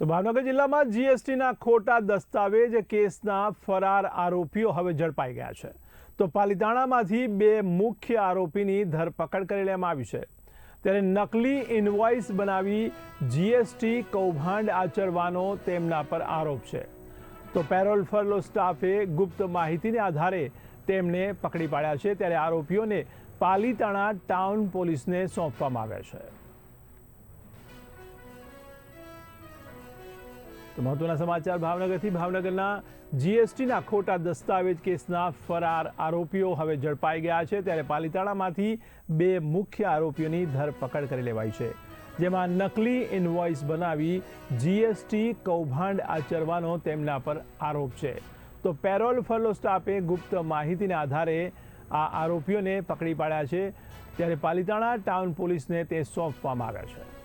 તો ભાવનગર જિલ્લામાં જીએસટીના ખોટા દસ્તાવેજ કેસના ફરાર આરોપીઓ હવે ઝડપાઈ ગયા છે. તો પાલિતાણામાંથી બે મુખ્ય આરોપીની ધરપકડ કરી લેવામાં આવી છે. ત્યારે નકલી ઇનવોઇસ બનાવી જીએસટી કૌભાંડ આચરવાનો તેમના પર આરોપ છે. તો પેરોલ ફરલો સ્ટાફે ગુપ્ત માહિતીને આધારે તેમને પકડી પાડ્યા છે. ત્યારે આરોપીઓને પાલીતાણા ટાઉન પોલીસને સોંપવામાં આવ્યા છે. તો મહત્વના સમાચાર, ભાવનગરથી ભાવનગરના જીએસટીના ખોટા દસ્તાવેજ કેસના ફરાર આરોપીઓ હવે ઝડપાઈ ગયા છે. ત્યારે પાલિતાણામાંથી બે મુખ્ય આરોપીઓની ધરપકડ કરી લેવાઈ છે. જેમાં નકલી ઇનવોઇસ બનાવી જીએસટી કૌભાંડ આચરવાનો તેમના પર આરોપ છે. તો પેરોલ ફરલો સ્ટાફે ગુપ્ત માહિતીના આધારે આ આરોપીઓને પકડી પાડ્યા છે. ત્યારે પાલિતાણા ટાઉન પોલીસને તે સોંપવામાં આવ્યા છે.